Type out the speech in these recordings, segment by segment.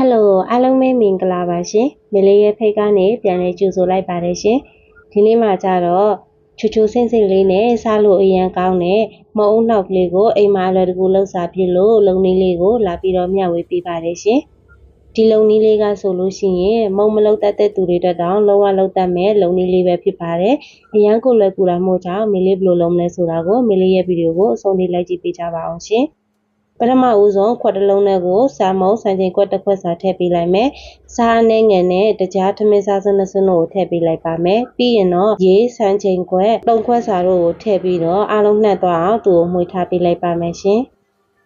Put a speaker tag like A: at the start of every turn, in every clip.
A: ဟယ်လိုအားလုံးပဲမင်္ဂလာပါရှင်မလေးရဲ့ဖိတ်ကနေပြန်လဲကြိုဆိုလိုက်ပါတယ်ရှင်ဒီနေ့မှကြတော့ချူချူဆင်းဆင်းလေးနဲ့စားလို့အရန်ကောင်းတဲ့မုံနှောက်ကလေးကိုအိမ်မှာအလွယ်တကူလှုပ်စားပြလို့လုံနည်းလေးကိုလာပြီးတော့မျှဝေပေးပါတယ်ရှင်ဒီလုံနည်းလေးကဆိုလို့ရှိရင်မုံမလုံတတ်တဲ့သူတွေတက်တောင်လုံးဝလုံတတ်မဲ့လုံနည်းလေးပဲဖြစ်ပါတယ်အရန်ကိုလွယ်ကူတာမို့ကြောင့်မလေးဘယ်လိုလုပ်မလဲဆိုတာကိုမလေးရဲ့ဗီဒီယိုကိုအဆုံးထိလိုက်ကြည့်ပေးကြပါအောင်ရှင် ပထမဦးဆုံးခွက်တစ်လုံးနဲ့ကိုစာမုံစံချိန်ခွက်တစ်ခွက်စာထည့်ပေးလိုက်မယ်။စားအနေငယ်နဲ့တကြားထမင်းစားစနစွန်းတို့ကိုထည့်ပေးလိုက်ပါမယ်။ပြီးရင်တော့ရေစံချိန်ခွက်တုံခွက်စာတို့ကိုထည့်ပြီးတော့အားလုံးနှက်သွားအောင်သူ့ကိုမှွေထားပေးလိုက်ပါမယ်ရှင်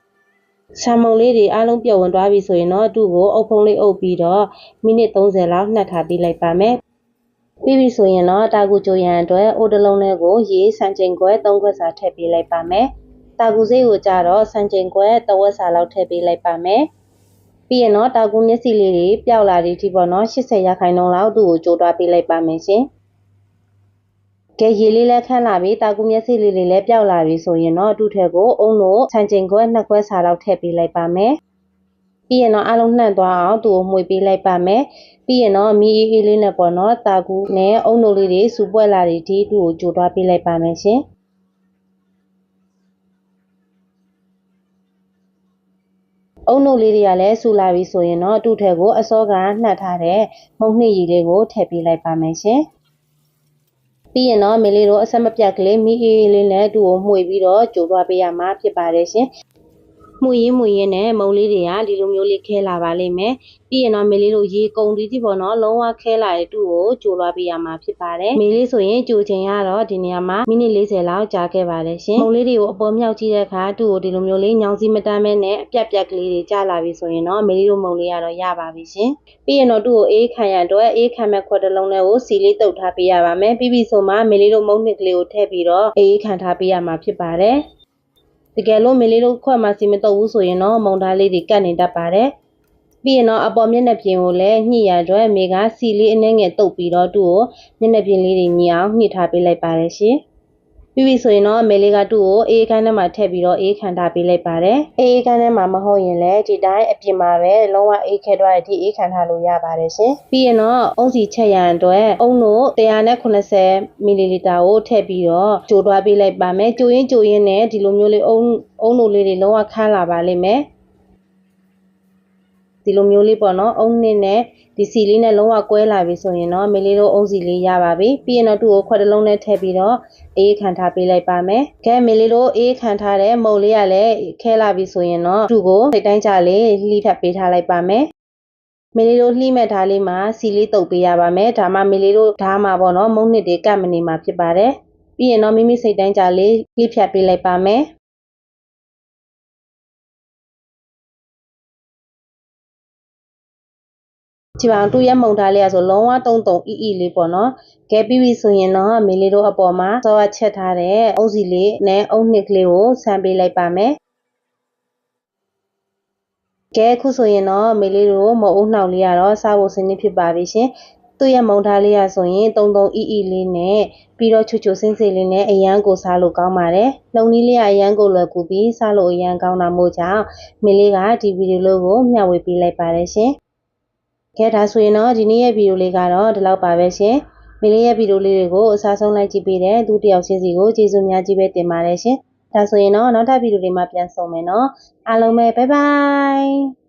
A: ။ဆာမုံလေးတွေအားလုံးပြုတ်ဝင်သွားပြီဆိုရင်တော့သူ့ကိုအုပ်ဖုံးလေးအုပ်ပြီးတော့မိနစ်30လောက်နှက်ထားပေးလိုက်ပါမယ်။ပြီးပြီဆိုရင်တော့တာကူကြိုရန်အတွက်အိုတလုံးလေးကိုရေစံချိန်ခွက်3ခွက်စာထည့်ပေးလိုက်ပါမယ်။ တာကူစိတ်ကိုကြတော့စံချိန်ခွက်3ဝက်စာလောက်ထည့်ပေးလိုက်ပါမယ်။ပြီးရင်တော့တာကူမျက်စိလေးတွေပျောက်လာတဲ့အထိပေါ့နော်80ရာခိုင်နှုန်းလောက်သူ့ကိုကြိုးတွားပေးလိုက်ပါမယ်ရှင်။ကဲရေလေးလည်းခန့်လာပြီတာကူမျက်စိလေးတွေလည်းပျောက်လာပြီဆိုရင်တော့အတူထက်ကိုအုံတို့စံချိန်ခွက်2ခွက်စာလောက်ထည့်ပေးလိုက်ပါမယ်။ပြီးရင်တော့အလုံးနှံ့သွားအောင်သူ့ကိုမှွေပေးလိုက်ပါမယ်။ပြီးရင်တော့မီအေးအေးလေးနဲ့ပေါ့နော်တာကူနဲ့အုံတို့လေးတွေစူပွက်လာတဲ့အထိသူ့ကိုကြိုးတွားပေးလိုက်ပါမယ်ရှင်။ အုံနုလေးတွေကလည်းဆူလာပြီဆိုရင်တော့အတူထဲကိုအစောကနှက်ထားတဲ့မုံနှစ်ရည်လေးကိုထည့်ပေးလိုက်ပါမယ်ရှင်။ပြီးရင်တော့မေလေးတို့အဆက်မပြတ်ကလေးမီအေးလေးနဲ့အတူကိုမှွေပြီးတော့ကြိုသွားပေးရမှာဖြစ်ပါတယ်ရှင်။ မှုရင်းမှုရင်းနဲ့မုံလေးတွေကဒီလိုမျိုးလေးခဲလာပါလိမ့်မယ်ပြီးရင်တော့မေလေးတို့ရေကုံတီးတီပေါ့နော်လုံးဝခဲလာတဲ့တူကိုကြိုလွှားပေးရမှာဖြစ်ပါတယ်မေလေးဆိုရင်ကြိုချိန်ရတော့ဒီနေရာမှာမိနစ်40လောက်ကြာခဲ့ပါတယ်ရှင်မုံလေးတွေကိုအပေါ်မြောက်ကြည့်တဲ့အခါတူကိုဒီလိုမျိုးလေးညောင်စီမတမ်းမဲနဲ့အပြက်ပြက်ကလေးတွေကြာလာပြီဆိုရင်တော့မေလေးတို့မုံလေးကတော့ရပါပြီရှင်ပြီးရင်တော့တူကိုအေးခံရတော့အေးခံမဲ့ခွက်တစ်လုံးနဲ့ကိုစီလေးတုပ်ထားပေးရပါမယ်ပြီးပြီဆိုမှမေလေးတို့မုံနှစ်ကလေးကိုထည့်ပြီးတော့အေးခံထားပေးရမှာဖြစ်ပါတယ် တကယ်လို့မေလေးတို့ခွက်မှစီမတော့ဘူးဆိုရင်တော့မုံသားလေးတွေကတ်နေတတ်ပါတယ်ပြီးရင်တော့အပေါ်မျက်နှာပြင်ကိုလည်းညှိရအတွက်မေကစီလေးအနှဲငယ်တုပ်ပြီးတော့သူ့ကိုမျက်နှာပြင်လေးတွေညှိအောင်ညှိထားပေးလိုက်ပါတယ်ရှင် ပြီးပြီဆိုရင်တော့မေလေးကသူ့ကိုအေးခန်းထဲမှာထည့်ပြီးတော့အေးခံထားပေးလိုက်ပါတယ်အေးခန်းထဲမှာမဟုတ်ရင်လည်းဒီတိုင်းအပြင်မှာပဲလုံးဝအေးခဲသွားတဲ့အထိအေးခံထားလို့ရပါတယ်ရှင်ပြီးရင်တော့အုံးစီချက်ရန်အတွက်အုံးတို့180မီလီလီတာကိုထည့်ပြီးတော့ကြိုးသွားပေးလိုက်ပါမယ်ကြိုရင်ကြိုရင်နဲ့ဒီလိုမျိုးလေးအုံးအုံးတို့လေးတွေလုံးဝခန်းလာပါလိမ့်မယ်ဒီလိုမျိုးလေးပေါ့နော်အုံနစ်နဲ့ ဒီစီလေးနဲ့လုံးဝကွဲလာပြီဆိုရင်တော့မေလေးတို့အုံစီလေးရပါပြီပြီးရင်တော့သူ့ကိုခွက်တစ်လုံးနဲ့ထည့်ပြီးတော့အေးခံထားပေးလိုက်ပါမယ်ကဲမေလေးတို့အေးခံထားတဲ့မုံလေးကလည်းခဲလာပြီဆိုရင်တော့သူ့ကိုစိတ်တိုင်းကြလေးလှိထပ်ပေးထားလိုက်ပါမယ်မေလေးတို့လှိမဲ့ဓာတ်လေးမှာစီလေးတုပ်ပေးရပါမယ်ဒါမှမေလေးတို့ဓာတ်မှာပေါ့နော်မုံနစ်တွေကတ်မနေမှာဖြစ်ပါတယ်ပြီးရင်တော့မိမိစိတ်တိုင်းကြလေးလှိဖြတ်ပေးလိုက်ပါမယ် ကြည့်ပါအောင်တူရဲ့မုံထားလေးอ่ะဆိုလုံးဝတုံတုံအီအီလေးပေါ့နော်ကဲပြီးပြီဆိုရင်တော့မေလေးတို့အပေါ်မှာစောကချက်ထားတဲ့အုပ်စီလေးနဲ့အုပ်နှစ်ကလေးကိုဆမ်းပေးလိုက်ပါမယ်ကဲခုဆိုရင်တော့မေလေးတို့မုံအုပ်နှောက်လေးကတော့စားဖို့စနစ်ဖြစ်ပါပြီရှင်သူ့ရဲ့မုံထားလေးရဆိုရင်တုံတုံအီအီလေးနဲ့ပြီးတော့ချွချွစင်းစိလေးနဲ့အရန်ကိုစားလို့ကောင်းပါတယ်။လုံနည်းလေးကအရန်ကိုလွယ်ကူပြီးစားလို့အရန်ကောင်းတာမို့ကြောင့်မေလေးကဒီဗီဒီယိုလေးကိုမျှဝေပေးလိုက်ပါတယ်ရှင်။ ကဲဒါဆိုရင်တော့ဒီနေ့ရဲ့ဗီဒီယိုလေးကတော့ဒီလောက်ပါပဲရှင်မိလေးရဲ့ဗီဒီယိုလေးတွေကိုအစားဆုံးလိုက်ကြည့်ပေးတဲ့သူတယောက်ချင်းစီကိုကျေးဇူးများကြီးပဲတင်ပါတယ်ရှင်ဒါဆိုရင်တော့နောက်ထပ်ဗီဒီယိုလေးမှာပြန်ဆုံမယ်နော်အားလုံးပဲဘိုင်ဘိုင်